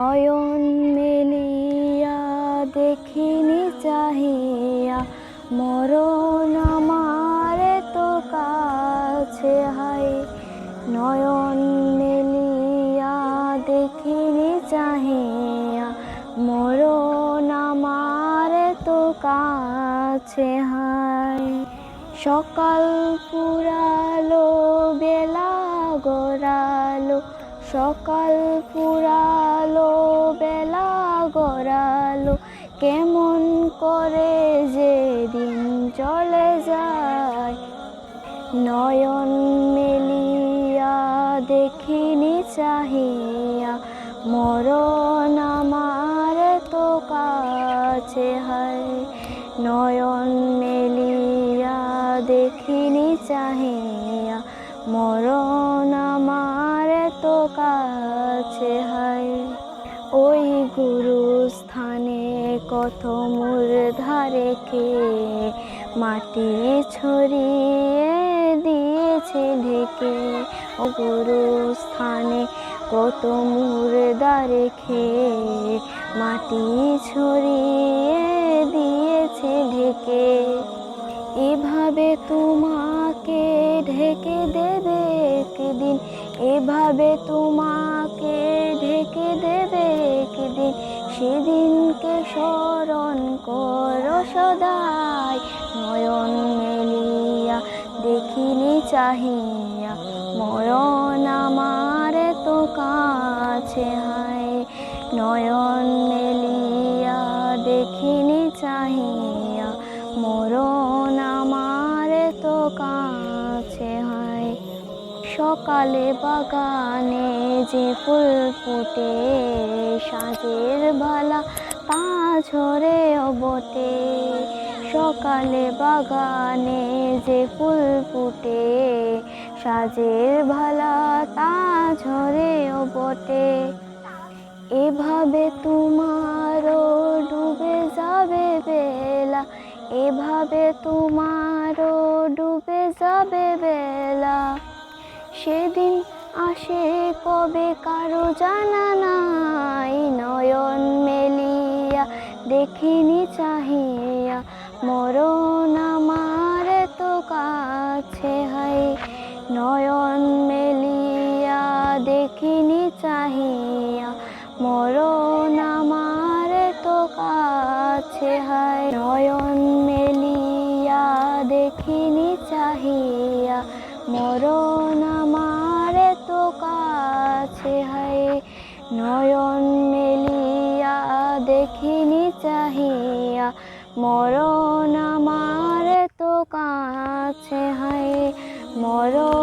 নয়ন মেলিয়া দেখিনি চাহিয়া, মরণ আমার তো কাছে হাই নয়ন মেলিয়া দেখিনি চাহিয়া, মরণ আমার তো কাছে হাই সকাল পুরালো সকাল পুরালো বেলা গড়ালো। কেমন করে যে দিন চলে যায়, নয়ন মেলিয়া দেখিনি চাহিয়া। মরণ আমার তো কাছে হয়, নয়ন মেলিয়া দেখিনি চাহিয়া। মরণ কাছে হয়। ওই গুরু স্থানে কত মূর ধারে কে মাটি ছড়িয়ে দিয়েছে ঢেকে? ও গুরুস্থানে কত মুর্দা রেখে মাটি ছড়িয়ে দিয়েছে ঢেকে? এভাবে তোমাকে ঢেকে দেবে একদিন এভাবে তোমাকে ঢেকে দেবে একদিন। সেদিনকে স্মরণ করো সদাই। নয়ন মেলিয়া দেখিনি চাহিয়া। মরণ আমার তো কাছে হায়। নয়ন মেলিয়া দেখিনি চাহিয়া। মরণ সকালে বাগানে যে ফুল ফুটে, সাজের ভালা তা ঝরে বটে সকালে বাগানে যে ফুল ফুটে, সাজের ভালা তা ঝরে বটে এভাবে তোমারও ডুবে যাবে বেলা, এভাবে তোমারও ডুবে যাবে বেলা। সেদিন আসে কবে কারও জানা নাই। নয়ন মেলিয়া দেখিনি চাহিয়া, মরণ আমার তো কাছে হাই নয়ন মেলিয়া দেখিনি চাহিয়া, মরণ আমার তো কাছে হাই নয়ন মেলিয়া দেখিনি চাহিয়া মরণ আমার তো কাছে হাই নয়ন মেলিয়া দেখিনি চাহিয়া। মরণ আমার তো কাছে হাই মরণ